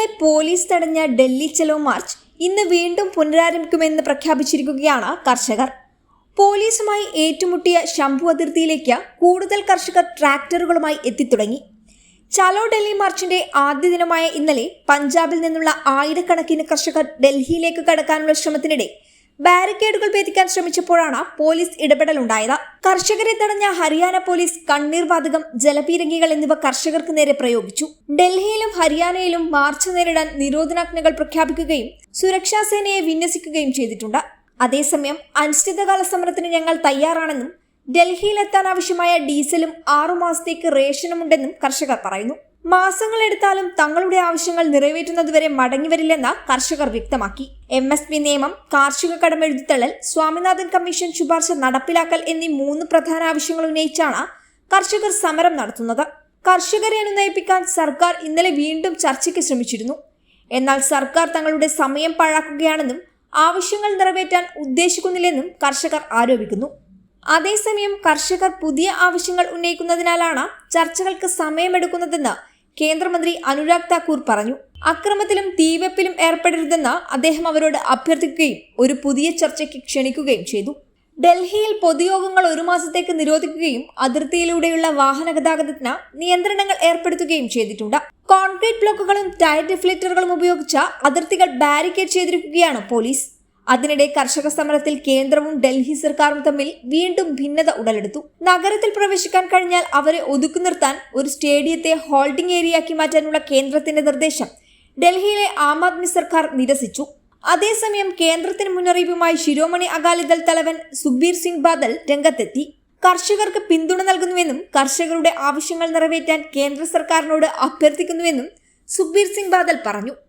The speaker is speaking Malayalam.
ഇന്നലെ പോലീസ് തടഞ്ഞ ഡൽഹി ചലോ മാർച്ച്. ഇന്ന് വീണ്ടും പുനരാരംഭിക്കുമെന്ന് പ്രഖ്യാപിച്ചിരിക്കുകയാണ് കർഷകർ. പോലീസുമായി ഏറ്റുമുട്ടിയ ശംഭു അതിർത്തിയിലേക്ക് കൂടുതൽ കർഷകർ ട്രാക്ടറുകളുമായി എത്തിത്തുടങ്ങി. ചലോ ഡൽഹി മാർച്ചിന്റെ ആദ്യ ദിനമായ ഇന്നലെ പഞ്ചാബിൽ നിന്നുള്ള ആയിരക്കണക്കിന് കർഷകർ ഡൽഹിയിലേക്ക് കടക്കാനുള്ള ശ്രമത്തിനിടെ ബാരിക്കേഡുകൾ ഭേദിക്കാൻ ശ്രമിച്ചപ്പോഴാണ് പോലീസ് ഇടപെടലുണ്ടായത്. കർഷകരെ തടഞ്ഞ ഹരിയാന പോലീസ് കണ്ണീർ വാതകം ജലപീരങ്കികൾ എന്നിവ കർഷകർക്ക് നേരെ പ്രയോഗിച്ചു. ഡൽഹിയിലും ഹരിയാനയിലും മാർച്ച് നേരിടാൻ നിരോധനാജ്ഞകൾ പ്രഖ്യാപിക്കുകയും സുരക്ഷാ സേനയെ വിന്യസിക്കുകയും ചെയ്തിട്ടുണ്ട്. അതേസമയം അനിശ്ചിതകാല സമരത്തിന് ഞങ്ങൾ തയ്യാറാണെന്നും ഡൽഹിയിലെത്താൻ ആവശ്യമായ ഡീസലും ആറുമാസത്തേക്ക് റേഷനുമുണ്ടെന്നും കർഷകർ പറയുന്നു. മാസങ്ങളെടുത്താലും തങ്ങളുടെ ആവശ്യങ്ങൾ നിറവേറ്റുന്നതുവരെ മടങ്ങിവരില്ലെന്ന് കർഷകർ വ്യക്തമാക്കി. എം എസ് പി നിയമം കാർഷിക കടമെഴുതിത്തള്ളൽ സ്വാമിനാഥൻ കമ്മീഷൻ ശുപാർശ നടപ്പിലാക്കൽ എന്നീ മൂന്ന് പ്രധാന ആവശ്യങ്ങൾ ഉന്നയിച്ചാണ് കർഷകർ സമരം നടത്തുന്നത്. കർഷകരെ അനുനയിപ്പിക്കാൻ സർക്കാർ ഇന്നലെ വീണ്ടും ചർച്ചയ്ക്ക് ശ്രമിച്ചിരുന്നു. എന്നാൽ സർക്കാർ തങ്ങളുടെ സമയം പാഴാക്കുകയാണെന്നും ആവശ്യങ്ങൾ നിറവേറ്റാൻ ഉദ്ദേശിക്കുന്നില്ലെന്നും കർഷകർ ആരോപിക്കുന്നു. അതേസമയം കർഷകർ പുതിയ ആവശ്യങ്ങൾ ഉന്നയിക്കുന്നതിനാലാണ് ചർച്ചകൾക്ക് സമയമെടുക്കുന്നതെന്ന് കേന്ദ്രമന്ത്രി അനുരാഗ് താക്കൂർ പറഞ്ഞു. അക്രമത്തിലും തീവെപ്പിലും ഏർപ്പെടരുതെന്ന് അദ്ദേഹം അവരോട് അഭ്യർത്ഥിക്കുകയും ഒരു പുതിയ ചർച്ചയ്ക്ക് ക്ഷണിക്കുകയും ചെയ്തു. ഡൽഹിയിൽ പൊതുയോഗങ്ങൾ ഒരു മാസത്തേക്ക് നിരോധിക്കുകയും അതിർത്തിയിലൂടെയുള്ള വാഹന ഗതാഗതത്തിന് നിയന്ത്രണങ്ങൾ ഏർപ്പെടുത്തുകയും ചെയ്തിട്ടുണ്ട്. കോൺക്രീറ്റ് ബ്ലോക്കുകളും ടയർ ഡിഫ്ലക്ടറുകളും ഉപയോഗിച്ച് അതിർത്തികൾ ബാരിക്കേഡ് ചെയ്തിരിക്കുകയാണ് പോലീസ്. അതിനിടെ കർഷക സമരത്തിൽ കേന്ദ്രവും ഡൽഹി സർക്കാരും തമ്മിൽ വീണ്ടും ഭിന്നത ഉടലെടുത്തു. നഗരത്തിൽ പ്രവേശിക്കാൻ കഴിഞ്ഞാൽ അവരെ ഒതുക്കി നിർത്താൻ ഒരു സ്റ്റേഡിയത്തെ ഹോൾഡിംഗ് ഏരിയയാക്കി മാറ്റാനുള്ള കേന്ദ്രത്തിന്റെ നിർദ്ദേശം ഡൽഹിയിലെ ആം ആദ്മി സർക്കാർ നിരസിച്ചു. അതേസമയം കേന്ദ്രത്തിന് മുന്നറിയിപ്പുമായി ശിരോമണി അകാലിദൾ തലവൻ സുബീർ സിംഗ് ബാദൽ രംഗത്തെത്തി. കർഷകർക്ക് പിന്തുണ നൽകുന്നുവെന്നും കർഷകരുടെ ആവശ്യങ്ങൾ നിറവേറ്റാൻ കേന്ദ്ര സർക്കാരിനോട് അഭ്യർത്ഥിക്കുന്നുവെന്നും സുബീർ സിംഗ് ബാദൽ പറഞ്ഞു.